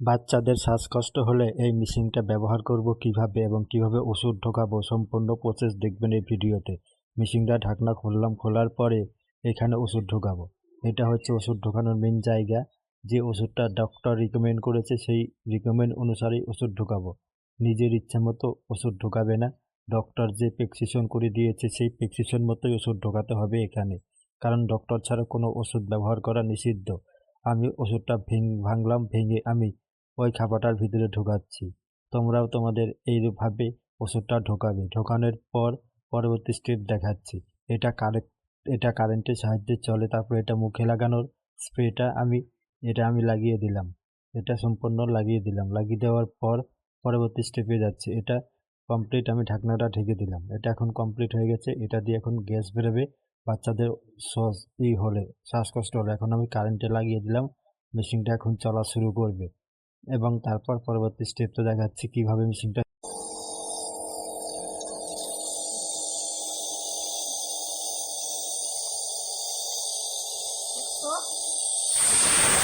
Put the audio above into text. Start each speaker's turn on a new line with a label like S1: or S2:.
S1: বাচ্চাদের শ্বাসকষ্ট হলে এই মেশিনটা ব্যবহার করব কীভাবে এবং কীভাবে ওষুধ ঢোকাবো সম্পূর্ণ প্রসেস দেখবেন এই ভিডিওতে। মেশিনটা ঢাকনা খুললাম, খোলার পরে এখানে ওষুধ ঢোকাবো। এটা হচ্ছে ওষুধ ঢোকানোর মেন জায়গা। যে ওষুধটা ডক্টর রিকমেন্ড করেছে সেই রিকমেন্ড অনুসারেই ওষুধ ঢোকাবো। নিজের ইচ্ছা মতো ওষুধ ঢোকাবে না। ডক্টর যে প্রেসক্রিপশন করে দিয়েছে সেই প্রেসক্রিপশন মতোই ওষুধ ঢোকাতে হবে এখানে। কারণ ডক্টর ছাড়া কোনো ওষুধ ব্যবহার করা নিষিদ্ধ। আমি ওষুধটা ভেঙ, ভাঙলাম, ভেঙে আমি ওই খাবারটার ভিতরে ঢোকাচ্ছি। তোমরাও তোমাদের এইভাবে ওষুধটা ঢোকাবে। ঢোকানোর পর পরবর্তী স্টেপ দেখাচ্ছি। এটা কারেক্ট এটা কারেন্টের সাহায্যে চলে, তারপর এটা মুখে লাগানোর স্প্রেটা আমি, এটা আমি লাগিয়ে দিলাম। এটা সম্পূর্ণ লাগিয়ে দিলাম। লাগিয়ে দেওয়ার পর পরবর্তী স্টেপে যাচ্ছে। এটা কমপ্লিট আমি ঢাকনাটা ঢেকে দিলাম। এটা এখন কমপ্লিট হয়ে গেছে। এটা দিয়ে এখন গ্যাস বেরোবে। বাচ্চাদের সস, ই হলে, শ্বাসকষ্ট হলে। এখন আমি কারেন্টে লাগিয়ে দিলাম। মেশিনটা এখন চলা শুরু করবে। এবং তারপর পরবর্তী স্টেপটা দেখাচ্ছি কীভাবে মেশিনটা
S2: দেখছ